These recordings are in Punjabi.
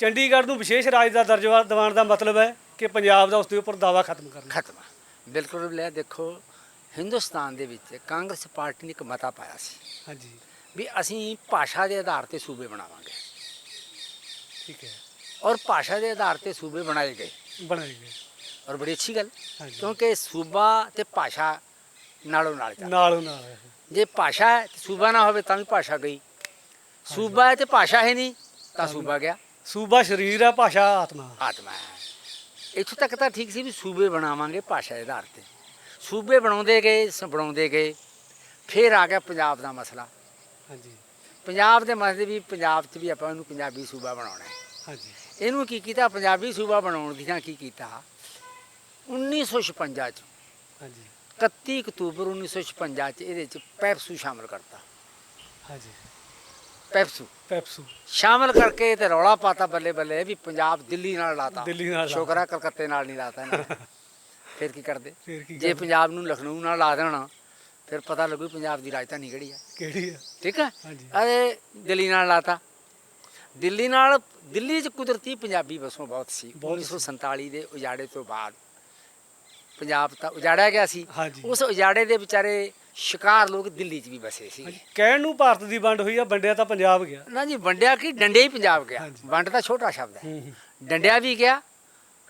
ਚੰਡੀਗੜ੍ਹ ਨੂੰ ਵਿਸ਼ੇਸ਼ ਰਾਜ ਦਾ ਦਰਜਾ ਦਿਵਾਉਣ ਦਾ ਮਤਲਬ ਹੈ ਕਿ ਪੰਜਾਬ ਦਾ ਉਸ ਦੇ ਉੱਪਰ ਦਾਵਾ ਖਤਮ ਕਰਨਾ। ਖਤਮ। ਬਿਲਕੁਲ ਲੈ ਦੇਖੋ ਹਿੰਦੁਸਤਾਨ ਦੇ ਵਿੱਚ ਕਾਂਗਰਸ ਪਾਰਟੀ ਨੇ ਇੱਕ ਮਤਾ ਪਾਇਆ ਸੀ ਹਾਂਜੀ। ਵੀ ਅਸੀਂ ਭਾਸ਼ਾ ਦੇ ਆਧਾਰ ਤੇ ਸੂਬੇ ਬਣਾਵਾਂਗੇ। ਠੀਕ ਹੈ। ਔਰ ਭਾਸ਼ਾ ਦੇ ਆਧਾਰ ਤੇ ਸੂਬੇ ਬਣਾਏ ਗਏ। ਬਣਾਈ ਗਈ ਔਰ ਬੜੀ ਅੱਛੀ ਗੱਲ ਹਾਂਜੀ। ਕਿਉਂਕਿ ਸੂਬਾ ਤੇ ਭਾਸ਼ਾ ਨਾਲੋਂ ਨਾਲ ਨਾਲੋਂ ਨਾਲ ਹੈ। ਜੇ ਭਾਸ਼ਾ ਹੈ ਤੇ ਸੂਬਾ ਨਾ ਹੋਵੇ ਤਾਂ ਵੀ ਭਾਸ਼ਾ ਗਈ। ਸੂਬਾ ਹੈ ਤੇ ਭਾਸ਼ਾ ਹੈ ਨਹੀਂ ਤਾਂ ਸੂਬਾ ਗਿਆ। ਸੂਬਾ ਸਰੀਰ ਹੈ ਭਾਸ਼ਾ ਆਤਮਾ। ਆਤਮਾ ਹੈ। ਇੱਥੋਂ ਤੱਕ ਤਾਂ ਠੀਕ ਸੀ ਵੀ ਸੂਬੇ ਬਣਾਵਾਂਗੇ ਭਾਸ਼ਾ ਦੇ ਆਧਾਰ ਤੇ। ਸੂਬੇ ਬਣਾਉਂਦੇ ਗਏ ਸ- ਬਣਾਉਂਦੇ ਗਏ। ਫਿਰ ਆ ਗਿਆ ਪੰਜਾਬ ਦਾ ਮਸਲਾ। ਹਾਂਜੀ। ਪੰਜਾਬ ਦੇ ਮਸਲੇ ਵੀ ਪੰਜਾਬ 'ਚ ਵੀ ਆਪਾਂ ਇਹਨੂੰ ਪੰਜਾਬੀ ਸੂਬਾ ਬਣਾਉਣਾ ਹੈ। ਹਾਂਜੀ। ਇਹਨੂੰ ਕੀ ਕੀਤਾ? ਪੰਜਾਬੀ ਸੂਬਾ ਬਣਾਉਣ ਦੀਆਂ ਕੀ ਕੀਤਾ? 1956 ਚ ਹਾਂਜੀ। 31 ਅਕਤੂਬਰ 1956 ਚ ਇਹਦੇ ਚ ਪੈਪਸੂ ਸ਼ਾਮਲ ਕਰਤਾ। ਹਾਂਜੀ। ਪੈਪਸੂ। ਪੈਪਸੂ। ਸ਼ਾਮਲ ਕਰਕੇ ਤੇ ਰੌਲਾ ਪਾਤਾ ਬੱਲੇ ਬੱਲੇ ਵੀ ਪੰਜਾਬ ਦਿੱਲੀ ਨਾਲ ਲਾਤਾ। ਦਿੱਲੀ ਨਾਲ ਲਾ- ਸ਼ੁਕਰ ਹੈ ਕਲਕੱਤੇ ਨਾਲ ਨਹੀਂ ਲਾਤਾ ਇਹਨਾਂ ਨੇ। ਫਿਰ ਕੀ ਕਰਦੇ? ਫਿਰ ਕੀ ਜੇ? ਪੰਜਾਬ ਨੂੰ ਲਖਨਊ ਨਾਲ ਲਾ ਦੇਣਾ ਫਿਰ ਪਤਾ ਲੱਗੂ ਪੰਜਾਬ ਦੀ ਰਾਜਧਾਨੀ ਕਿਹੜੀ ਹੈ ਕਿਹੜੀ ਹੈ ਠੀਕ ਹੈ ਹਾਂਜੀ। ਅਰੇ ਦਿੱਲੀ ਨਾਲ ਲਾਤਾ। ਦਿੱਲੀ ਨਾਲ ਦਿੱਲੀ 'ਚ ਕੁਦਰਤੀ ਪੰਜਾਬੀ ਵਸੋਂ ਬਹੁਤ ਸੀ। ਬਹੁਤ ਸੀ। 1947 ਦੇ ਉਜਾੜੇ ਤੋਂ ਬਾਅਦ ਪੰਜਾਬ ਤਾਂ ਉਜਾੜਿਆ ਗਿਆ ਸੀ। ਹਾਂਜੀ। ਉਸ ਉਜਾੜੇ ਦੇ ਵਿਚਾਰੇ ਸ਼ਿਕਾਰ ਲੋਕ ਦਿੱਲੀ 'ਚ ਵੀ ਵਸੇ ਸੀ। ਕਹਿਣ ਨੂੰ ਭਾਰਤ ਦੀ ਵੰਡ ਹੋਈ ਆ ਵੰਡਿਆ ਤਾਂ ਪੰਜਾਬ ਗਿਆ ਨਾ ਜੀ ਵੰਡਿਆ ਕੀ ਡੰਡੇ ਹੀ ਪੰਜਾਬ ਗਿਆ ਹਾਂਜੀ। ਵੰਡ ਤਾਂ ਛੋਟਾ ਸ਼ਬਦ ਹੈ। ਡੰਡਿਆ ਵੀ ਗਿਆ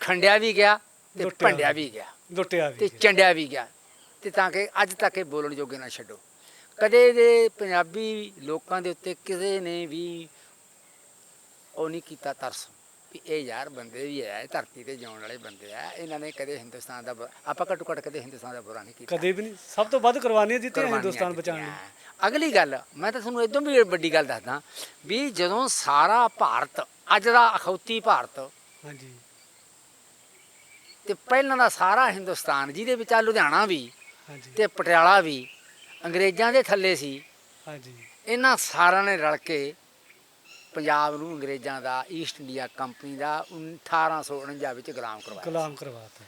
ਖੰਡਿਆ ਵੀ ਗਿਆ ਤੇ ਲੁੱਟਿਆ ਭੰਡਿਆ। ਵੀ ਗਿਆ ਲੁੱਟਿਆ ਤੇ ਵੀ ਗਿਆ। ਚੰਡਿਆ ਵੀ ਗਿਆ ਤੇ ਤਾਂ ਕਿ ਅੱਜ ਤੱਕ ਇਹ ਬੋਲਣ ਜੋਗੇ ਨਾ ਛੱਡੋ ਕਦੇ ਦੇ ਪੰਜਾਬੀ ਲੋਕਾਂ ਦੇ ਉੱਤੇ ਕਿਸੇ ਨੇ ਵੀ ਉਹ ਨਹੀਂ ਕੀਤਾ ਤਰਸ ਵੀ ਇਹ ਯਾਰ ਬੰਦੇ ਵੀ ਹੈ ਧਰਤੀ ਤੇ ਜਿਉਣ ਵਾਲੇ ਬੰਦੇ ਆ ਇਹਨਾਂ ਨੇ ਕਦੇ ਹਿੰਦੁਸਤਾਨ ਦਾ ਬੁ- ਆਪਾਂ ਘੱਟੋ ਘੱਟ ਕਦੇ ਹਿੰਦੁਸਤਾਨ ਦਾ ਬੁਰਾ ਨਹੀਂ ਕੀਤਾ। ਕਦੇ ਵੀ ਨਹੀਂ ਸਭ ਤੋਂ ਵੱਧ ਕੁਰਬਾਨੀਆਂ ਦਿੱਤੀਆਂ ਕੁਰਬਾਨੀਆਂ ਹਿੰਦੁਸਤਾਨ ਬਚਾਉਣ ਲਈ। ਦਿੱਤੀਆਂ। ਅਗਲੀ ਗੱਲ ਮੈਂ ਤਾਂ ਤੁਹਾਨੂੰ ਇਦੋਂ ਵੀ ਵੱਡੀ ਗੱਲ ਦੱਸਦਾ ਵੀ ਜਦੋਂ ਸਾਰਾ ਭਾਰਤ ਅੱਜ ਦਾ ਅਖੌਤੀ ਭਾਰਤ ਹਾਂਜੀ। ਤੇ ਪਹਿਲਾਂ ਦਾ ਸਾਰਾ ਹਿੰਦੁਸਤਾਨ ਜਿਹਦੇ ਵਿੱਚ ਆ ਲੁਧਿਆਣਾ ਵੀ ਹਾਂਜੀ। ਤੇ ਪਟਿਆਲਾ ਵੀ ਅੰਗਰੇਜ਼ਾਂ ਦੇ ਥੱਲੇ ਸੀ ਹਾਂਜੀ। ਇਹਨਾਂ ਸਾਰਿਆਂ ਨੇ ਰਲ ਕੇ ਪੰਜਾਬ ਨੂੰ ਅੰਗਰੇਜ਼ਾਂ ਦਾ ਈਸਟ ਇੰਡੀਆ ਕੰਪਨੀ ਦਾ 1849 ਵਿੱਚ ਗੁਲਾਮ ਕਰਵਾਇਆ ਗੁਲਾਮ ਕਰਵਾਤਾ।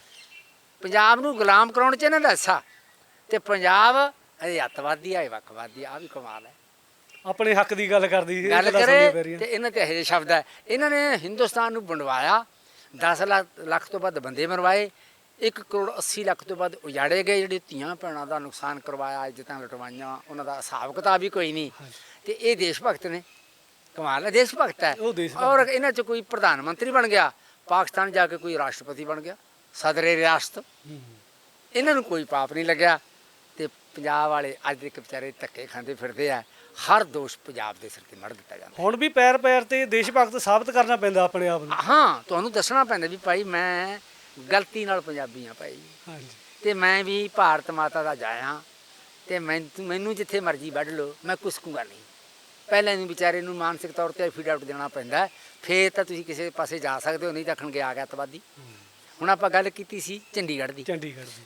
ਪੰਜਾਬ ਨੂੰ ਗੁਲਾਮ ਕਰਾਉਣ ਚ ਇਹਨਾਂ ਦਾ ਹਿੱਸਾ। ਤੇ ਪੰਜਾਬ ਇਹ ਅੱਤਵਾਦੀ ਆ ਇਹ ਵੱਖਵਾਦੀ ਆ ਵੀ ਕਮਾਲ ਹੈ। ਆਪਣੇ ਹੱਕ ਦੀ ਗੱਲ ਕਰਦੀ ਸੀ, ਗੱਲ ਕਰੇ। ਤੇ ਇਹਨਾਂ ਤੇ ਇਹੋ ਸ਼ਬਦ ਹੈ ਇਹਨਾਂ ਨੇ ਹਿੰਦੁਸਤਾਨ ਨੂੰ ਵੰਡਵਾਇਆ 10 ਲੱਖ ਲੱਖ ਤੋਂ ਵੱਧ ਬੰਦੇ ਮਰਵਾਏ। 1 ਕਰੋੜ 80 ਲੱਖ ਤੋਂ ਵੱਧ ਉਜਾੜੇ ਗਏ। ਜਿਹੜੇ ਧੀਆਂ ਭੈਣਾਂ ਦਾ ਨੁਕਸਾਨ ਕਰਵਾਇਆ ਇੱਜ਼ਤਾਂ ਲਟਵਾਈਆਂ ਉਹਨਾਂ ਦਾ ਹਿਸਾਬ ਕਿਤਾਬ ਵੀ ਕੋਈ ਨਹੀਂ। ਤੇ ਇਹ ਦੇਸ਼ ਭਗਤ ਨੇ। ਕਮਾਲ ਹੈ ਦੇਸ਼ ਭਗਤ ਹੈ। ਉਹ ਦੇਸ਼ ਭਗਤ ਔਰ ਇਹਨਾਂ ਚ ਕੋਈ ਪ੍ਰਧਾਨ ਮੰਤਰੀ ਬਣ ਗਿਆ ਪਾਕਿਸਤਾਨ ਜਾ ਕੇ ਕੋਈ ਰਾਸ਼ਟਰਪਤੀ ਬਣ ਗਿਆ ਸਦਰੇ ਰਿਆਸਤ। ਇਹਨਾਂ ਨੂੰ ਕੋਈ ਪਾਪ ਨਹੀਂ ਲੱਗਿਆ ਤੇ ਪੰਜਾਬ ਵਾਲੇ ਅੱਜ ਦੇ ਵਿਚਾਰੇ ਧੱਕੇ ਖਾਂਦੇ ਫਿਰਦੇ ਆ। ਹਰ ਦੋਸ਼ ਪੰਜਾਬ ਦੇ ਸਿਰ ਤੇ ਮੜ ਦਿੱਤਾ ਜਾਂਦਾ। ਹੁਣ ਵੀ ਪੈਰ ਪੈਰ ਤੇ ਦੇਸ਼ ਭਗਤ ਸਾਬਤ ਕਰਨਾ ਪੈਂਦਾ ਆਪਣੇ ਆਪ ਨੂੰ। ਹਾਂ ਤੁਹਾਨੂੰ ਦੱਸਣਾ ਪੈਂਦਾ ਵੀ ਭਾਈ ਮੈਂ ਗਲਤੀ ਨਾਲ ਪੰਜਾਬੀ ਆ ਭਾਈ। ਹਾਂਜੀ। ਤੇ ਮੈਂ ਵੀ ਭਾਰਤ ਮਾਤਾ ਦਾ ਜਾਇਆ। ਤੇ ਮੈਂ ਮੈਨੂੰ ਜਿੱਥੇ ਮਰਜ਼ੀ ਵੱਢ ਲਓ ਮੈਂ ਕੁਸਕੂਗਾ ਨਹੀਂ। ਪਹਿਲਾਂ ਇਹਨੂੰ ਵਿਚਾਰੇ ਨੂੰ ਮਾਨਸਿਕ ਤੌਰ ਤੇ ਫੀਡ ਆਊਟ ਦੇਣਾ ਪੈਂਦਾ ਹੈ। ਫੇਰ ਤਾਂ ਤੁਸੀਂ ਕਿਸੇ ਪਾਸੇ ਜਾ ਸਕਦੇ ਹੋ ਨਹੀਂ ਤਾਂ ਆਖਣਗੇ ਆ ਗਿਆ ਅੱਤਵਾਦੀ। ਹੂੰ। ਹੁਣ ਆਪਾਂ ਗੱਲ ਕੀਤੀ ਸੀ ਚੰਡੀਗੜ੍ਹ ਦੀ। ਚੰਡੀਗੜ੍ਹ ਦੀ।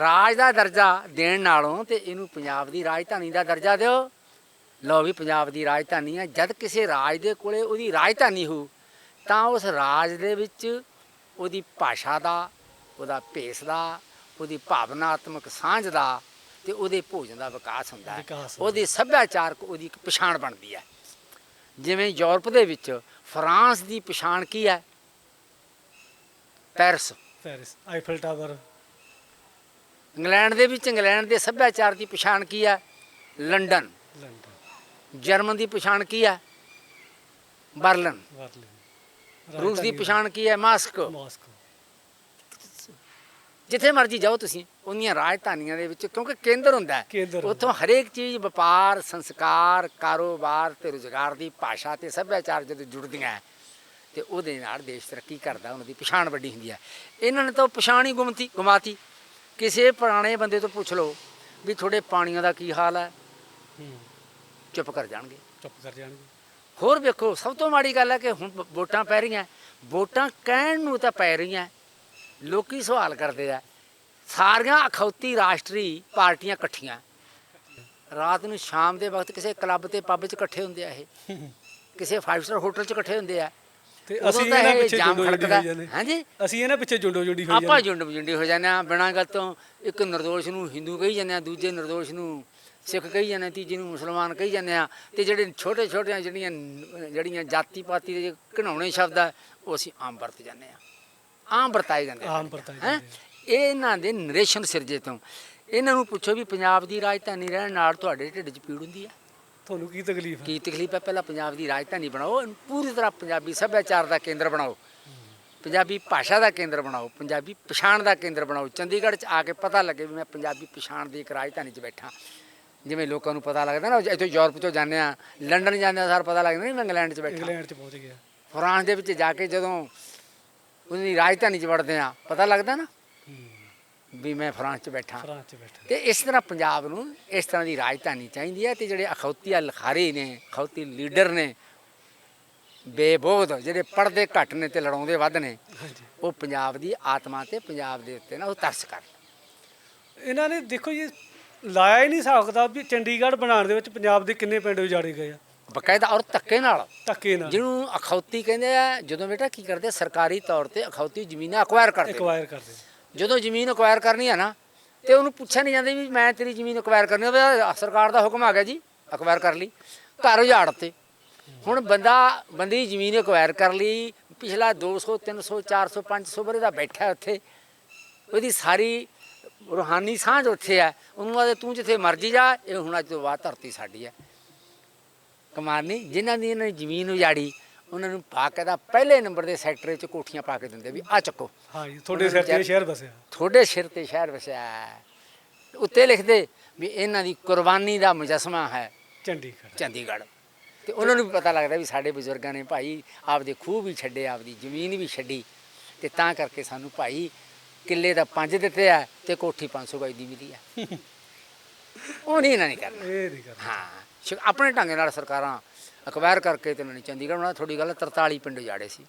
ਰਾਜ ਦਾ ਦਰਜਾ ਦੇਣ ਨਾਲੋਂ ਤੇ ਇਹਨੂੰ ਪੰਜਾਬ ਦੀ ਰਾਜਧਾਨੀ ਦਾ ਦਰਜਾ ਦਿਓ। ਲਓ ਵੀ ਪੰਜਾਬ ਦੀ ਰਾਜਧਾਨੀ ਹੈ। ਜਦ ਕਿਸੇ ਰਾਜ ਦੇ ਕੋਲੇ ਉਹਦੀ ਰਾਜਧਾਨੀ ਹੋ ਤਾਂ ਉਸ ਰਾਜ ਦੇ ਵਿੱਚ ਉਹਦੀ ਭਾਸ਼ਾ ਦਾ ਉਹਦਾ ਭੇਸ ਦਾ ਉਹਦੀ ਭਾਵਨਾਤਮਕ ਸਾਂਝ ਦਾ ਤੇ ਉਹਦੇ ਭੋਜਨ ਦਾ ਵਿਕਾਸ ਹੁੰਦਾ ਹੈ। ਵਿਕਾਸ ਹੁੰਦਾ। ਉਹਦੀ ਸੱਭਿਆਚਾਰਕ ਉਹਦੀ ਇੱਕ ਪਛਾਣ ਬਣਦੀ ਹੈ। ਜਿਵੇਂ ਯੂਰਪ ਦੇ ਵਿੱਚ ਫਰਾਂਸ ਦੀ ਪਛਾਣ ਕੀ ਹੈ? Paris. Paris Eiffel tower. England ਦੇ ਵਿੱਚ ਇੰਗਲੈਂਡ ਦੇ ਸੱਭਿਆਚਾਰ ਦੀ ਪਛਾਣ ਕੀ ਹੈ? ਲੰਡਨ। ਲੰਡਨ। ਜਰਮਨ ਦੀ ਪਛਾਣ ਕੀ ਹੈ? ਬਰਲਿਨ। ਬਰਲਿਨ। ਰੂਸ ਦੀ ਪਛਾਣ ਕੀ ਹੈ? ਮਾਸਕੋ। ਮਾਸਕੋ। ਜਿੱਥੇ ਮਰਜ਼ੀ ਜਾਓ ਤੁਸੀਂ ਉਹਨੀਆਂ ਰਾਜਧਾਨੀਆਂ ਦੇ ਵਿੱਚ ਕਿਉਂਕਿ ਕੇਂਦਰ ਹੁੰਦਾ ਹੈ। ਕੇਂਦਰ ਉੱਥੋਂ ਹਰੇਕ ਚੀਜ਼ ਵਪਾਰ ਸੰਸਕਾਰ ਕਾਰੋਬਾਰ ਤੇ ਰੁਜ਼ਗਾਰ ਦੀ ਭਾਸ਼ਾ ਤੇ ਸੱਭਿਆਚਾਰ ਜਦੋਂ ਜੁੜਦੀਆਂ ਹੈ, ਤੇ ਉਹਦੇ ਨਾਲ ਦੇਸ਼ ਤਰੱਕੀ ਕਰਦਾ ਉਹਨਾਂ ਦੀ ਪਛਾਣ ਵੱਡੀ ਹੁੰਦੀ ਹੈ। ਇਹਨਾਂ ਨੇ ਤਾਂ ਉਹ ਪਛਾਣ ਹੀ ਗੁੰਮਤੀ ਗੁਮਾਤੀ। ਕਿਸੇ ਪੁਰਾਣੇ ਬੰਦੇ ਤੋਂ ਪੁੱਛ ਲਓ ਵੀ ਤੁਹਾਡੇ ਪਾਣੀਆਂ ਦਾ ਕੀ ਹਾਲ ਹੈ? ਹੂੰ। ਚੁੱਪ ਕਰ ਜਾਣਗੇ। ਚੁੱਪ ਕਰ ਜਾਣਗੇ। ਹੋਰ ਵੇਖੋ ਸਭ ਤੋਂ ਮਾੜੀ ਗੱਲ ਹੈ ਕਿ ਹੁਣ ਵ- ਵੋਟਾਂ ਪੈ ਰਹੀਆਂ। ਵੋਟਾਂ ਕਹਿਣ ਨੂੰ ਤਾਂ ਪੈ ਰਹੀਆਂ। ਲੋਕੀ ਸਵਾਲ ਕਰਦੇ ਆ। ਸਾਰੀਆਂ ਅਖੌਤੀ ਰਾਸ਼ਟਰੀ ਪਾਰਟੀਆਂ ਇਕੱਠੀਆਂ। ਰਾਤ ਨੂੰ ਸ਼ਾਮ ਦੇ ਵਕਤ ਕਿਸੇ ਕਲੱਬ ਤੇ ਪੱਬ 'ਚ ਇਕੱਠੇ ਹੁੰਦੇ ਆ ਇਹ। ਕਿਸੇ 5 ਸਟਾਰ ਹੋਟਲ 'ਚ ਇਕੱਠੇ ਹੁੰਦੇ ਆ। ਤੇ ਅਸੀਂ ਇਹਨਾਂ ਇਹ ਪਿੱਛੇ ਜੁੰਡੋ ਜੁੰਡੀ ਜਾਂਦੇ। ਹਾਂਜੀ? ਅਸੀਂ ਇਹਨਾਂ ਪਿੱਛੇ ਜੁੰਡੋ ਜੁੰਡੀ ਆਪਾਂ ਜਾਂਦੇ ਜੁੰਡ ਜੁੰਡੀ ਹੋ ਜਾਂਦੇ ਆ। ਬਿਨਾਂ ਗੱਲ ਤੋਂ ਇੱਕ ਨਿਰਦੋਸ਼ ਨੂੰ ਹਿੰਦੂ ਕਹੀ ਜਾਂਦੇ ਆ ਦੂਜੇ ਨਿਰਦੋਸ਼ ਨੂੰ ਸਿੱਖ ਕਹੀ ਜਾਂਦੇ ਤੀਜੀ ਨੂੰ ਮੁਸਲਮਾਨ ਕਹੀ ਜਾਂਦੇ ਆ। ਤੇ ਜਿਹੜੇ ਛੋਟੇ ਛੋਟੀਆਂ ਜਿਹੜੀਆਂ ਜਿਹੜੀਆਂ ਜਾਤੀ ਪਾਤੀ ਦੇ ਘਿਨਾਉਣੇ ਸ਼ਬਦ ਆ ਉਹ ਅਸੀਂ ਆਮ ਵਰਤ ਜਾਂਦੇ ਆ। ਆਮ ਵਰਤਾਏ ਜਾਂਦੇ ਆਮ ਵਰਤਾਏ? ਜਾਂਦੇ ਇਹ ਇਹਨਾਂ ਦੇ ਨਰੇਸ਼ਨ ਸਿਰਜੇ ਤੋਂ। ਇਹਨਾਂ ਨੂੰ ਪੁੱਛੋ ਵੀ ਪੰਜਾਬ ਦੀ ਰਾਜਧਾਨੀ ਰਹਿਣ ਨਾਲ ਤੁਹਾਡੇ ਢਿੱਡ 'ਚ ਪੀੜ ਹੁੰਦੀ ਆ? ਤੁਹਾਨੂੰ ਕੀ ਤਕਲੀਫ ਹੈ? ਕੀ ਤਕਲੀਫ ਹੈ? ਪਹਿਲਾਂ ਪੰਜਾਬ ਦੀ ਰਾਜਧਾਨੀ ਬਣਾਓ ਇਹਨੂੰ ਪੂਰੀ ਤਰ੍ਹਾਂ ਪੰਜਾਬੀ ਸੱਭਿਆਚਾਰ ਦਾ ਕੇਂਦਰ ਬਣਾਓ। ਪੰਜਾਬੀ ਭਾਸ਼ਾ ਦਾ ਕੇਂਦਰ ਬਣਾਓ ਪੰਜਾਬੀ ਪਛਾਣ ਦਾ ਕੇਂਦਰ ਬਣਾਓ। ਚੰਡੀਗੜ੍ਹ 'ਚ ਆ ਕੇ ਪਤਾ ਲੱਗੇ ਵੀ ਮੈਂ ਪੰਜਾਬੀ ਪਛਾਣ ਦੀ ਇੱਕ ਰਾਜਧਾਨੀ 'ਚ ਬੈਠਾ। ਜਿਵੇਂ ਲੋਕਾਂ ਨੂੰ ਪਤਾ ਲੱਗਦਾ ਨਾ ਇੱਥੋਂ ਯੂਰਪ ਤੋਂ ਜਾਂਦੇ ਆ ਲੰਡਨ ਜਾਂਦੇ ਆ ਸਾਰ ਪਤਾ ਲੱਗਦਾ ਨਹੀਂ ਮੈਂ ਇੰਗਲੈਂਡ 'ਚ ਬੈਠਾ। ਇੰਗਲੈਂਡ 'ਚ ਪਹੁੰਚ ਗਿਆ। ਫਰਾਂਸ ਦੇ ਵਿੱਚ ਜਾ ਕੇ ਜਦੋਂ ਉਹਦੀ ਰਾਜਧਾਨੀ 'ਚ ਵੜਦੇ ਆ ਪਤਾ ਲੱਗਦਾ ਨਾ? ਵੀ ਮੈਂ ਫਰਾਂਸ 'ਚ ਬੈਠਾ। ਫਰਾਂਸ 'ਚ ਬੈਠਾ। ਤੇ ਇਸ ਤਰ੍ਹਾਂ ਪੰਜਾਬ ਨੂੰ ਇਸ ਤਰ੍ਹਾਂ ਦੀ ਰਾਜਧਾਨੀ ਚਾਹੀਦੀ ਹੈ ਤੇ ਜਿਹੜੇ ਅਖੌਤੀਆ ਲਖਾਰੀ ਨੇ ਅਖੌਤੀ ਲੀਡਰ ਨੇ ਬੇਬੋਧ ਜਿਹੜੇ ਪੜਦੇ ਘੱਟ ਨੇ ਤੇ ਲੜਾਉਂਦੇ ਵੱਧ ਨੇ ਉਹ ਪੰਜਾਬ ਦੀ ਆਤਮਾ ਤੇ ਪੰਜਾਬ ਦੇ ਉੱਤੇ ਨਾ ਉਹ ਤਰਸ ਕਰ ਇਹਨਾਂ ਨੇ ਦੇਖੋ ਜੀ ਲਾਇਆ ਹੀ ਨਹੀਂ ਸਕਦਾ ਵੀ ਚੰਡੀਗੜ੍ਹ ਬਣਾਉਣ ਦੇ ਵਿੱਚ ਪੰਜਾਬ ਦੇ ਕਿੰਨੇ ਪਿੰਡ ਉਜਾੜੇ ਗਏ ਆ। ਬਕਾਇਦਾ ਔਰ ਧੱਕੇ ਨਾਲ। ਧੱਕੇ ਨਾਲ। ਜਿਹਨੂੰ ਅਖੌਤੀ ਕਹਿੰਦੇ ਆ ਜਦੋਂ ਬੇਟਾ ਕੀ ਕਰਦੇ? ਆ, ਸਰਕਾਰੀ ਤੌਰ ਤੇ ਅਖੌਤੀ ਜ਼ਮੀਨਾਂ ਅਕਵਾਇਰ ਕਰਦੇ। ਐਕਵਾਇਰ ਕਰਦੇ। ਜਦੋਂ ਜ਼ਮੀਨ ਅਕਵਾਇਰ ਕਰਨੀ ਹੈ ਨਾ ਤੇ ਉਹਨੂੰ ਪੁੱਛਿਆ ਨਹੀਂ ਜਾਂਦਾ ਵੀ ਮੈਂ ਤੇਰੀ ਜ਼ਮੀਨ ਅਕਵਾਇਰ ਕਰਨੀ ਹੋਵੇ ਸਰਕਾਰ ਦਾ ਹੁਕਮ ਆ ਗਿਆ ਜੀ ਅਕਵਾਇਰ ਕਰ ਲਈ। ਘਰ ਉਜਾੜ ਤੇ। ਹੁਣ ਬੰਦਾ ਬੰਦੇ ਦੀ ਜ਼ਮੀਨ ਅਕਵਾਇਰ ਕਰ ਲਈ ਪਿਛਲਾ 200 300 400 500 ਬਰੇ ਦਾ ਬੈਠਾ ਉੱਥੇ। ਉਹਦੀ ਸਾਰੀ ਰੂਹਾਨੀ ਸਾਂਝ ਉੱਥੇ ਹੈ ਉਹਨੂੰ ਆਦੇ ਤੂੰ ਜਿੱਥੇ ਮਰਜ਼ੀ ਜਾ ਇਹ ਹੁਣ ਅੱਜ ਤੋਂ ਬਾਅਦ ਧਰਤੀ ਸਾਡੀ ਹੈ ਕਮਾਲ ਨਹੀਂ ਜਿਨ੍ਹਾਂ ਦੀ ਇਹਨਾਂ ਨੇ ਜ਼ਮੀਨ ਉਜਾੜੀ ਉਹਨਾਂ ਨੂੰ ਪਾ ਕੇ ਦਾ ਪਹਿਲੇ ਨੰਬਰ ਦੇ ਸੈਕਟਰ 'ਚ ਕੋਠੀਆਂ ਪਾ ਕੇ ਦਿੰਦੇ ਵੀ ਆ ਚੱਕੋ। ਹਾਂ ਜੀ ਤੁਹਾਡੇ ਸਿਰ ਤੇ ਸ਼ਹਿਰ ਵਸਿਆ। ਤੁਹਾਡੇ ਸਿਰ ਤੇ ਸ਼ਹਿਰ ਵਸਿਆ। ਉੱਤੇ ਲਿਖਦੇ ਵੀ ਇਹਨਾਂ ਦੀ ਕੁਰਬਾਨੀ ਦਾ ਮੁਜਸਮਾ ਹੈ ਚੰਡੀਗੜ੍ਹ। ਚੰਡੀਗੜ੍ਹ। ਤੇ ਉਹਨਾਂ ਨੂੰ ਵੀ ਪਤਾ ਲੱਗਦਾ ਵੀ ਸਾਡੇ ਬਜ਼ੁਰਗਾਂ ਨੇ ਭਾਈ ਆਪਦੇ ਖੂਹ ਵੀ ਛੱਡੇ ਆਪਦੀ ਜ਼ਮੀਨ ਵੀ ਛੱਡੀ। ਤੇ ਤਾਂ ਕਰਕੇ ਸਾਨੂੰ ਭਾਈ ਕਿੱਲੇ ਦਾ ਪੰਜ ਦਿੱਤੇ ਆ ਤੇ ਕੋਠੀ 500 ਗਜ ਦੀ ਮਿਲੀ ਆ। ਉਹ ਨਹੀਂ ਇਹਨਾਂ ਨੇ ਕਰਨਾ। ਇਹ ਨਹੀਂ ਕਰਨਾ। ਹਾਂ। ਸ਼- ਆਪਣੇ ਢੰਗ ਨਾਲ ਸਰਕਾਰਾਂ ਅਕਵਾਇਰ ਕਰਕੇ ਤੇ ਉਹਨਾਂ ਨੇ ਚੰਡੀਗੜ੍ਹ ਬਣਾ ਥੋੜੀ ਗੱਲ 43 ਪਿੰਡ ਉਜਾੜੇ ਸੀ।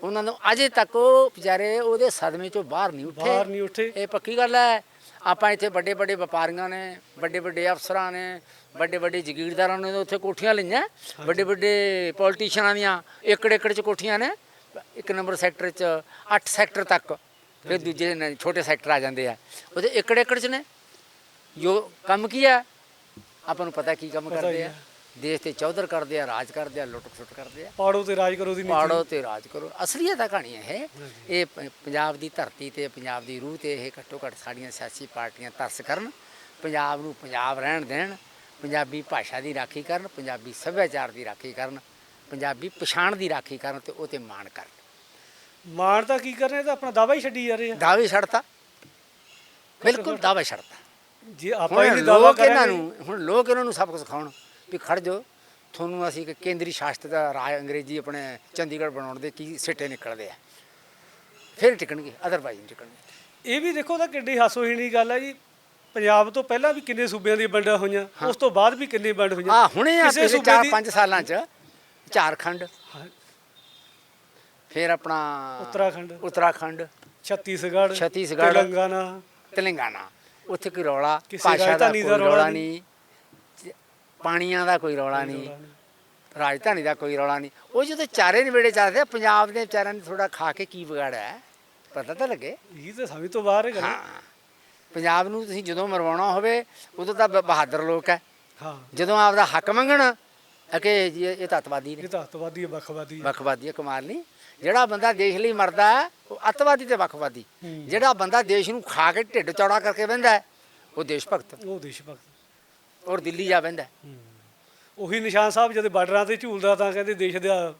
ਉਹਨਾਂ ਨੂੰ ਅਜੇ ਤੱਕ ਉਹ ਵਿਚਾਰੇ ਉਹਦੇ ਸਦਮੇ ਚੋਂ ਬਾਹਰ ਨਹੀਂ ਉੱਠੇ। ਬਾਹਰ ਨਹੀਂ ਉੱਠੇ। ਇਹ ਪੱਕੀ ਗੱਲ ਹੈ ਆਪਾਂ ਇੱਥੇ ਵੱਡੇ ਵੱਡੇ ਵਪਾਰੀਆਂ ਨੇ ਵੱਡੇ ਵੱਡੇ ਅਫਸਰਾਂ ਨੇ ਵੱਡੇ ਵੱਡੇ ਜ਼ਗੀਰਦਾਰਾਂ ਨੇ ਉੱਥੇ ਕੋਠੀਆਂ ਲਈਆਂ ਵੱਡੇ ਵੱਡੇ ਪੋਲੀਟੀਸ਼ੀਅਨਾਂ ਦੀਆਂ ਏਕੜ ਏਕੜ ਚ ਕੋਠੀਆਂ ਨੇ ਇੱਕ ਨੰਬਰ ਸੈਕਟਰ ਚ 8 ਸੈਕਟਰ ਤੱਕ ਫਿਰ ਦੂਜੇ ਨੇ ਛੋਟੇ ਸੈਕਟਰ ਆ ਜਾਂਦੇ ਆ। ਉਹਦੇ ਏਕੜ ਏਕੜ ਚ ਨੇ। ਜੋ ਕੰਮ ਕੀ ਹੈ ਆਪਾਂ ਨੂੰ ਪਤਾ ਕੀ ਕੰਮ ਕਰਦੇ ਆ। ਦੇਸ਼ ਤੇ ਚੌਧਰ ਕਰਦੇ ਆ ਰਾਜ ਕਰਦੇ ਆ ਲੁੱਟ ਖਸੁੱਟ ਕਰਦੇ ਆ। ਪਾੜੋ ਤੇ ਰਾਜ ਕਰੋ ਦੀ ਨੀਤੀ। ਪਾੜੋ ਤੇ ਰਾਜ ਕਰੋ। ਅਸਲੀਅਤ ਆ ਕਹਾਣੀ ਹੈ ਇਹ ਇਹ ਪੰਜਾਬ ਦੀ ਧਰਤੀ ਤੇ ਪੰਜਾਬ ਦੀ ਰੂਹ ਤੇ ਇਹ ਘੱਟੋ ਘੱਟ ਸਾਡੀਆਂ ਸਿਆਸੀ ਪਾਰਟੀਆਂ ਤਰਸ ਕਰਨ। ਪੰਜਾਬ ਨੂੰ ਪੰਜਾਬ ਰਹਿਣ ਦੇਣ। ਪੰਜਾਬੀ ਭਾਸ਼ਾ ਦੀ ਰਾਖੀ ਕਰਨ ਪੰਜਾਬੀ ਸੱਭਿਆਚਾਰ ਦੀ ਰਾਖੀ ਕਰਨ ਪੰਜਾਬੀ ਪਛਾਣ ਦੀ ਰਾਖੀ ਕਰਨ ਤੇ ਉਹ ਤੇ ਮਾਣ ਕਰਨ। ਮਾਣ ਤਾਂ ਕੀ ਕਰਨੇ ਤਾਂ ਆਪਣਾ ਦਾਵਾ ਹੀ ਛੱਡੀ ਜਾ ਰਹੇ ਆ। ਦਾਅਵੇ ਛੱਡਤਾ। ਬਿਲਕੁਲ ਦਾਅਵਾ ਛੱਡਤਾ। ਜੇ ਆਪਾਂ ਹੀ ਹੁਣ ਦਾਵਾ ਲੋਕ ਇਹਨਾਂ ਕਰਾਂਗੇ ਨੂੰ ਹੁਣ ਲੋਕ ਇਹਨਾਂ ਨੂੰ ਸਬਕ ਸਿਖਾਉਣ ਵੀ ਖੜ ਜਾਓ। ਤੁਹਾਨੂੰ ਅਸੀਂ ਇੱਕ ਕੇਂਦਰੀ ਸ਼ਾਸਤ ਦਾ ਰਾਜ ਅੰਗਰੇਜ਼ੀ ਆਪਣੇ ਚੰਡੀਗੜ੍ਹ ਬਣਾਉਣ ਦੇ ਕੀ ਸਿੱਟੇ ਨਿਕਲਦੇ ਆ। ਫਿਰ ਟਿਕਣਗੇ ਅਦਰਵਾਈਜ਼ ਨਹੀਂ ਟਿਕਣਗੇ। ਇਹ ਵੀ ਦੇਖੋ ਤਾਂ ਕਿੱਡੀ ਹਾਸੋਹੀਣੀ ਗੱਲ ਹੈ ਜੀ। ਪੰਜਾਬ ਤੋਂ ਪਹਿਲਾਂ ਵੀ ਕਿੰਨੇ ਸੂਬਿਆਂ ਦੀਆਂ ਵੰਡਾਂ ਹੋਈਆਂ ਉਸ ਤੋਂ ਬਾਅਦ ਵੀ ਕਿੰਨੇ ਵੰਡ ਹੋਈਆਂ। ਆ ਹੁਣੇ ਆ ਕਿਸੇ ਪਿਛਲੇ ਸੂਬੇ 4-5 ਸਾਲਾਂ ਚ ਝਾਰਖੰਡ ਹਾਂ, ਫਿਰ ਆਪਣਾ ਉੱਤਰਾਖੰਡ। ਉੱਤਰਾਖੰਡ ਛੱਤੀਸਗੜ੍ਹ ਛੱਤੀਸਗੜ੍ਹ, ਤੇਲੰਗਾਨਾ। ਤੇਲੰਗਾਨਾ। ਉੱਥੇ ਕੋਈ ਰੌਲਾ ਕਿਸੇ ਭਾਸ਼ਾ ਦਾ ਰਾਜਧਾਨੀ ਕੋਈ ਦਾ ਰੌਲਾ ਰੌਲਾ ਨਹੀਂ। ਪਾਣੀਆਂ ਦਾ ਕੋਈ ਰੌਲਾ ਨਹੀਂ ਰਾਜਧਾਨੀ ਦਾ ਕੋਈ ਰੌਲਾ ਨਹੀਂ। ਉਹ ਜਦੋਂ ਚਾਰੇ ਨਵੇੜੇ ਚੱਲਦੇ ਆ, ਪੰਜਾਬ ਦੇ ਵਿਚਾਰਿਆਂ ਨੇ ਥੋੜਾ ਖਾ ਕੇ ਕੀ ਵਿਗਾੜਿਆ ਹੈ? ਪਤਾ ਤਾਂ ਲੱਗੇ। ਇਹ ਤਾਂ ਸਮਝ ਤੋਂ ਬਾਹਰ ਹੈ ਗੱਲ ਹਾਂ। ਪੰਜਾਬ ਨੂੰ ਤੁਸੀਂ ਜਦੋਂ ਮਰਵਾਉਣਾ ਹੋਵੇ ਉਦੋਂ ਤਾਂ ਬ- ਬਹਾਦਰ ਲੋਕ ਹੈ। ਹਾਂ। ਜਦੋਂ ਆਪਦਾ ਹੱਕ ਮੰਗਣ ਅਕੇ ਜੀ ਇਹ ਤਾਂ ਅੱਤਵਾਦੀ ਨੇ ਇਹ ਤਾਂ ਅੱਤਵਾਦੀ ਹੈ ਵੱਖਵਾਦੀ ਹੈ ਵੱਖਵਾਦੀ ਹੈ ਕਮਾਲ ਨਹੀਂ ਜਿਹੜਾ ਬੰਦਾ ਦੇਸ਼ ਲਈ ਮਰਦਾ ਹੈ ਉਹ ਅੱਤਵਾਦੀ ਤੇ ਵੱਖਵਾਦੀ ਹੂੰ। ਜਿਹੜਾ ਬੰਦਾ ਦੇਸ਼ ਨੂੰ ਖਾ ਕੇ ਢਿੱਡ ਚੌੜਾ ਕਰਕੇ ਬਹਿੰਦਾ ਹੈ ਉਹ ਦੇਸ਼ ਭਗਤ ਉਹ ਦੇਸ਼ ਭਗਤ ਔਰ ਦਿੱਲੀ ਜਾ ਹੈ। ਹੂੰ। ਉਹੀ ਨਿਸ਼ਾਨ ਸਾਹਿਬ ਜਦੋਂ ਬਾਰਡਰਾਂ ਤੇ ਝੂਲਦਾ ਤਾਂ ਕਹਿੰਦੇ ਦੇਸ਼ ਦਾ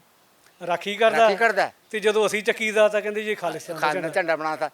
ਰਾਖੀ ਕਰਦਾ ਰਾਖੀ ਕਰਦਾ ਹੈ। ਤੇ ਜਦੋਂ ਅਸੀਂ ਚੱਕੀਦਾ ਤਾਂ ਕਹਿੰਦੇ ਜੀ ਖਾਲਿਸਤਾਨ ਦਾ। ਝੰਡਾ ਬਣਾਤਾ